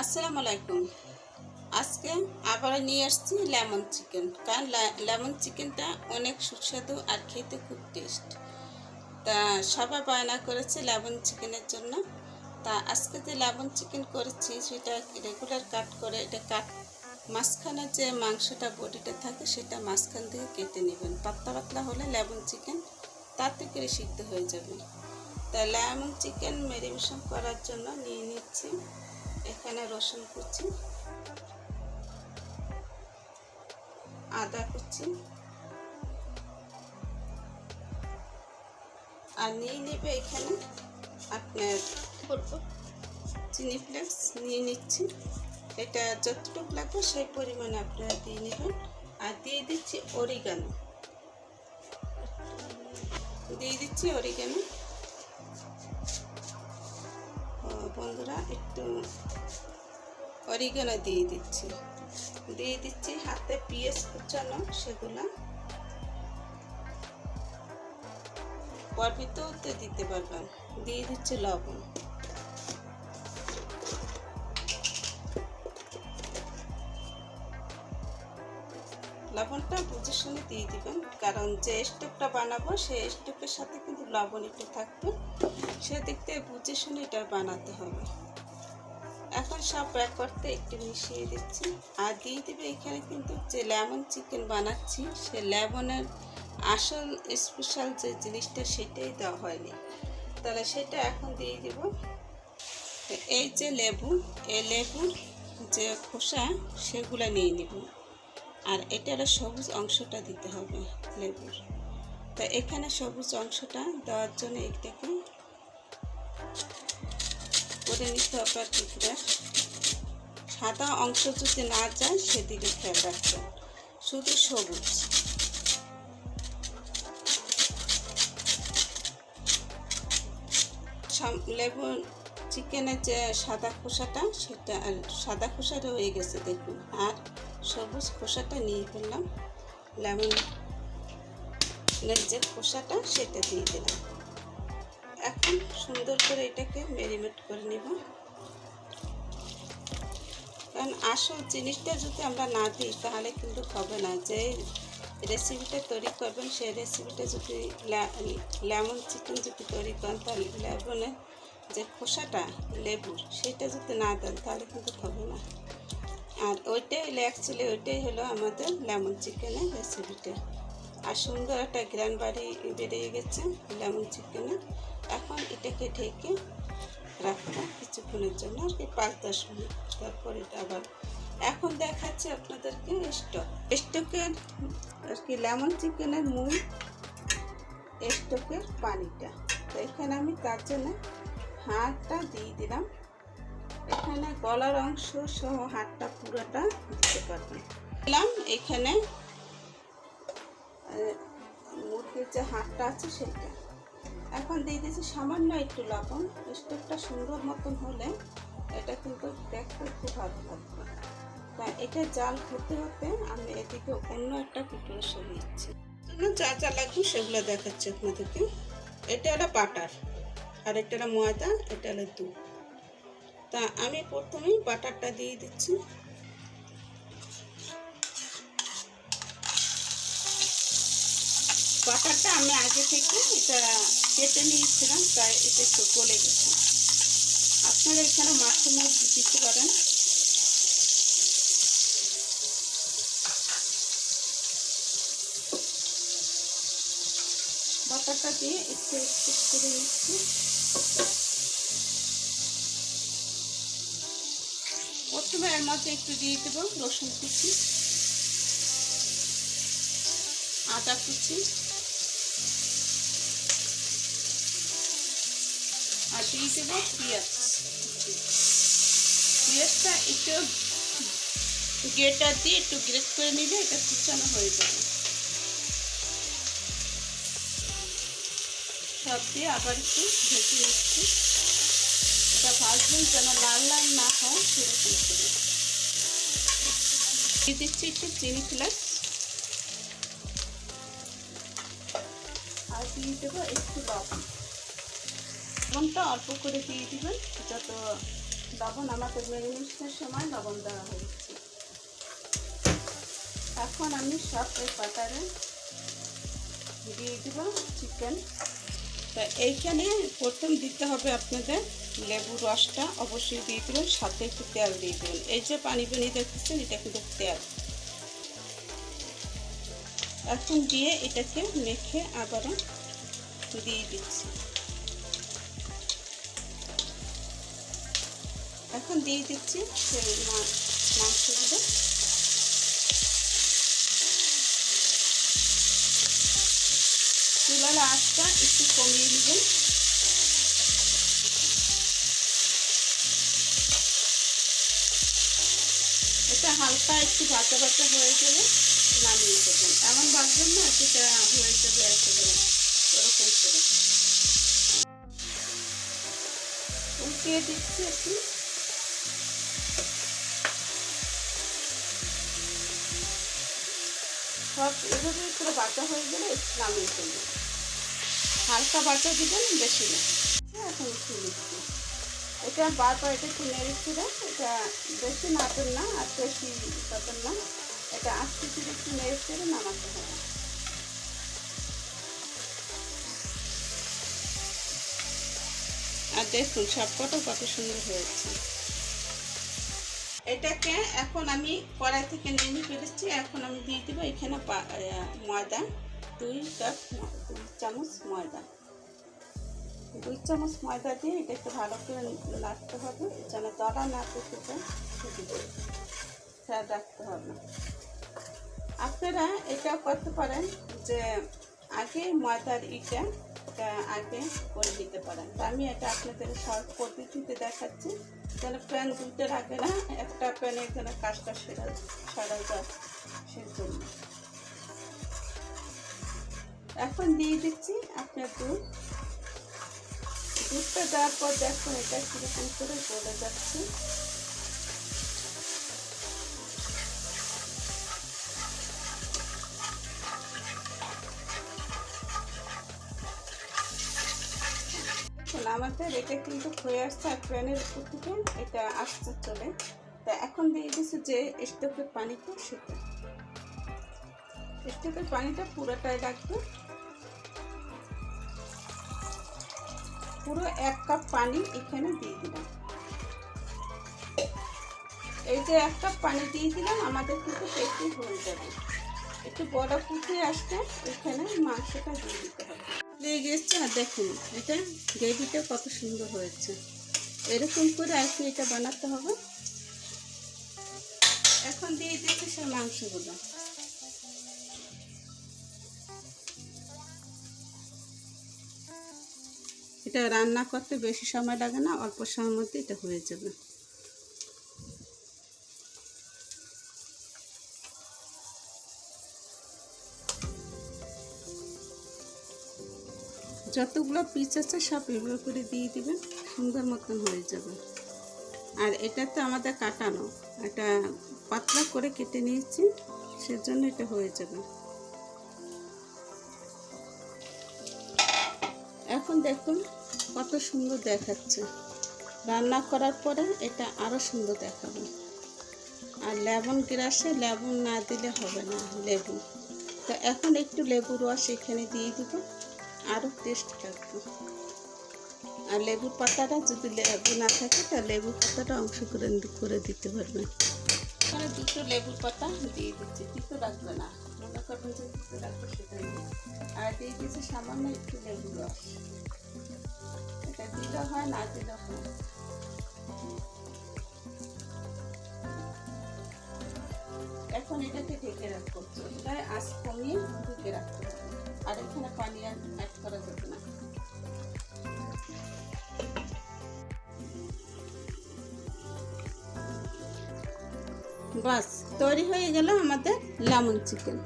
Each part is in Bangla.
আসসালামু আলাইকুম। আজকে আবার নিয়ে আসছি লেমন চিকেন। কারণ লেমন চিকেনটা অনেক সুস্বাদু আর খেতে খুব টেস্ট। তা সবাই বায়না করেছে লেমন চিকেনের জন্য। তা আজকে যে লেমন চিকেন করেছি, সেটা রেগুলার কাট করে, এটা কাট মাঝখানে যে মাংসটা বডিটা থাকে, সেটা মাঝখান থেকে কেটে নেবেন। পাতলা পাতলা হলে লেমন চিকেন তাতে করে সিদ্ধ হয়ে যাবে। তা লেমন চিকেন ম্যারিনেশন করার জন্য নিয়ে নিচ্ছি। এখানে রসুন কুচি, আদা কুচি, আর নিয়ে নেবে এখানে আপনার চিনি ফ্লেক্স নিয়ে নিচ্ছি। এটা যতটুকু লাগবে সেই পরিমাণে আপনারা দিয়ে নেবেন। আর দিয়ে দিচ্ছি অরিগানো। দিয়ে দিচ্ছি অরিগানো। বন্ধুরা একটু অরিগানো দিয়ে দিচ্ছি। দিয়ে দিচ্ছি হাতে পিঁয়াজ কুচানো সেগুলা। পরবিতেও দিতে পারবেন। দিয়ে দিচ্ছি লবণ। লবণটা বুঝে শুনে দিয়ে দিবেন, কারণ যে স্টোভটা বানাবো সেই স্টোভের সাথে কিন্তু লবণ একটু থাকবে। সেদিক থেকে বুঝে শুনে এটা বানাতে হবে। এখন সব প্যাক করতে একটু মিশিয়ে দিচ্ছি। আর দিয়ে দেবে এখানে কিন্তু যে লেমন চিকেন বানাচ্ছি, সে লেমনের আসল স্পেশাল যে জিনিসটা সেটাই দেওয়া হয়নি। তাহলে সেটা এখন দিয়ে দিব। এই যে লেবু, এই লেবুর যে খোসা, সেগুলো নিয়ে নেব। আর এটা হলো সবুজ অংশটা দিতে হবে লেবুর। তা এখানে সবুজ অংশটা দেওয়ার জন্য এটাকে করে নিতে হবে আর কিছুটা সাদা অংশ যদি না যায়, সেদিকে খেয়াল রাখবেন শুধু সবুজ। লেবু, চিকেনের যে সাদা খোসাটা, সেটা সাদা খোসা হয়ে গেছে, দেখুন। আর সবুজ খোসাটা নিয়ে ফেললাম লেমনের যে খোসাটা, সেটা দিয়ে দিলাম। এখন সুন্দর করে এটাকে ম্যারিনেট করে নেব। কারণ আসল জিনিসটা যদি আমরা না দিই, তাহলে কিন্তু হবে না। যে রেসিপিটা তৈরি করবেন, সেই রেসিপিটা যদি লেমন চিকেন যদি তৈরি করেন, তাহলে লেমনের যে খোসাটা লেবুর সেটা যদি না দেন, তাহলে কিন্তু হবে না। আর ওইটাই হলো অ্যাকচুয়ালি ওইটাই হলো আমাদের লেমন চিকেনের রেসিপিটা আর সুন্দর একটা গ্রান বাড়ি বেরিয়ে গেছে, লেমন চিকেনে এখন এটাকে ঢেকে রাখব কিছুক্ষণের জন্য, আর কি পাঁচ দশ মিনিট। তারপর এটা আবার এখন দেখাচ্ছি আপনাদেরকে স্টক। স্টকের আর কি লেমন চিকেনের মূল স্টকের পানিটা। তো এখানে আমি তার জন্য হাতটা দিয়ে দিলাম। এখানে গলার অংশ সহ হাতটা পুরোটা দিতে পারবেন। দিলাম, এখানে মুরগির যে হাতটা আছে সেটা এখন দিয়ে দিয়েছি সামান্য একটু লবণ। স্টোভটা সুন্দর মতন হলে এটা কিন্তু দেখতে খুব ভালো লাগবে। তা এটা জাল হতে হতে আমি এদিকে অন্য একটা নিচ্ছি জন্য যা যা লাগবে সেগুলো দেখাচ্ছি আপনাদেরকে। এটা হলো বাটার, আর এটা হলো ময়দা, এটা হলো দুধ। তা আমি প্রথমেই বাটারটা দিয়ে দিচ্ছি। বাটারটা আমি আগে থেকে এটা কেটে নিয়েছিলাম, তাই এটা একটু গলে গেছে। আপনারা এখানে মাশরুমও দিতে পারেন। বাটারটা দিয়ে একটু একটু করে নিচ্ছি। প্রথমে এর মধ্যে একটু দিয়ে দেবো রসুন কুচি, আদা কুচি। দিয়ে দেবো পেঁয়াজ পেঁয়াজটা একটু গেটার দিয়ে একটু গ্রেট করে নিলে এটা কুচানো হয়ে যাবে। সব দিয়ে আবার একটু ভেজে নিচ্ছি এটা ভাজবেন যেন লাল লাল না হয়, সেরকম করে। দিয়ে দিচ্ছি একটু চিনি ফ্লেক্স। আর দিয়ে দেবো একটু লবণ। লবণটা অল্প করে দিয়ে দিবেন। যত লবণ আমাদের ম্যারিনেশনের সময় লবণ দেওয়া হয়েছে এখন আমি সব এই বাটারে দিয়ে দিব চিকেন। তা এইখানে প্রথম দিতে হবে আপনাদের লেবু রসটা। অবশ্যই দিয়ে দেবেন, সাথে একটু তেল দিয়ে দেবেন। এই যে পানি পানি দেখতেছেন, এটা কিন্তু তেল। এখন দিয়ে এটাকে মেখে আবারও দিয়ে দিচ্ছি। এখন দিয়ে দিচ্ছি সেই মাংসগুলো চুলার আঁচটা একটু কমিয়ে নেবেন এটা হালকা একটু ভাজা ভাজা হয়ে গেলে নামিয়ে দেবেন। এমন ভাজবেন না সেটা হয়ে যাবে একেবারে ওরকম করে। দিচ্ছি একটু। সব এভাবে করে বাটা হয়ে গেলে নামিয়ে ফেলবেন হালকা বাটা দিবেন বেশি না। হ্যাঁ, এখন একটু দিচ্ছি এটা বারবার এটা একটু নেড়ে ছিঁড়ে এটা বেশি নাতেন না আর বেশি তাতেন না। এটা আস্তে ছিঁড়ে একটু নেড়ে ছিঁড়ে নামাতে হবে। আর দেখুন সবকটা কত সুন্দর হয়েছে। এটাকে এখন আমি কড়াই থেকে নিয়ে ফেলেছি। এখন আমি দিয়ে দেবো এখানে ময়দা, দুই কাপ দুই চামচ ময়দা। দুই চামচ ময়দা দিয়ে এটা একটু ভালো করে নাড়তে হবে, যেন দলা না পেতে যায় খেয়াল রাখতে হবে। আপনারা এটা করতে পারেন যে আগে ময়দার ইটা এটা আগে করে দিতে পারেন। তা আমি এটা আপনাদের সহজ পদ্ধতিতে দেখাচ্ছি। যেন প্যান দুটো রাখে না, একটা প্যানে যেন কাজটা সেরা, সারা যায় সেজন্য। এখন দিয়ে দিচ্ছি আপনার দুধ। দুধটা দেওয়ার পর দেখুন এটা কীরকম করে গলে যাচ্ছে। আমাদের, এটা কিন্তু হয়ে আসছে আর প্যানের উপর থেকে এটা আসতে চলে। তা এখন দিয়ে দিচ্ছি যে স্টোভের পানিটা সেটা। স্টোভের পানিটা পুরোটাই রাখবে। পুরো এক কাপ পানি এখানে দিয়ে দিলাম। এই যে এক কাপ পানি দিয়ে দিলাম, আমাদের কিন্তু পেটে হয়ে যাবে। একটু বড় ফুটিয়ে আসতে এখানে মাংসটা দিয়ে দিতে হবে। দিয়ে গেছে, আর দেখুন, এটা গ্রেভিটা কত সুন্দর হয়েছে। এরকম করে আর কি এটা বানাতে হবে? এখন দিয়ে দিচ্ছি সে মাংসগুলো। এটা রান্না করতে বেশি সময় লাগে না, অল্প সময়ের মধ্যে এটা হয়ে যাবে। যতগুলো পিস আছে সব এগুলো করে দিয়ে দিবেন, সুন্দর মতন হয়ে যাবে। আর এটা তো আমাদের কাটানো, এটা পাতলা করে কেটে নিয়েছি, সেজন্য এটা হয়ে যাবে। এখন দেখুন কত সুন্দর দেখাচ্ছে। রান্না করার পরে এটা আরও সুন্দর দেখাবে। আর লেবন গ্রাসে লেবন না দিলে হবে না, লেবু। তো এখন একটু লেবু রস এখানে দিয়ে দিব। আরও টেস্ট লাগবে আর লেবুর পাতাটা যদি লেবু না থাকে, তা লেবুর পাতাটা অংশ করে করে দিতে পারবেন। দুটো লেবুর পাতা দিয়ে দিচ্ছি তিতো রাখবে না। মনে করবেন যে সেটা আর দিয়ে দিচ্ছি সামান্য একটু লেবু রস। এটা দিলে হয়, না দিলে হয় এখন এটাকে ঢেকে রাখব। চুলটায় আঁচ কমিয়ে ঢেকে রাখতে হবে। আর পানি অ্যাড করা যাবে না। বাস, তৈরি হয়ে গেল আমাদের লেমন চিকেন।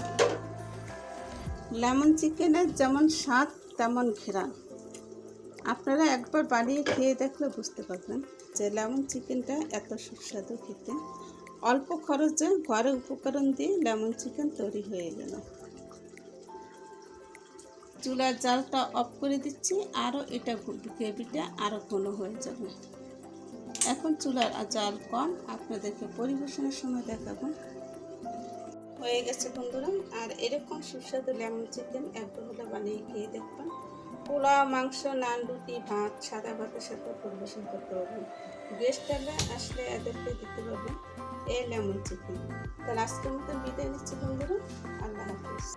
লেমন চিকেনের যেমন স্বাদ, তেমন ঘেরান আপনারা একবার বানিয়ে খেয়ে দেখলে বুঝতে পারবেন যে লেমন চিকেনটা এত সুস্বাদু খেতে। অল্প খরচে ঘরে উপকরণ দিয়ে লেমন চিকেন তৈরি হয়ে গেল। চুলার জালটা অফ করে দিচ্ছি আরও এটা গ্রেভিটা আরও ঘন হয়ে যাবে। এখন চুলার জাল কম, আপনাদেরকে পরিবেশনের সময় দেখাবো। হয়ে গেছে বন্ধুরা, আর এরকম সুস্বাদু লেমন চিকেন একবার হলে বানিয়ে খেয়ে দেখবেন। পোলাও, মাংস, নান, রুটি, ভাত, সাদা ভাতের সাথে পরিবেশন করতে পারবেন গেস্ট আসলে এদেরকে দিতে পারবেন এই লেমন চিকেন। তাহলে আজকের মতো বিদায় নিচ্ছি বন্ধুরা, আল্লাহ হাফিজ।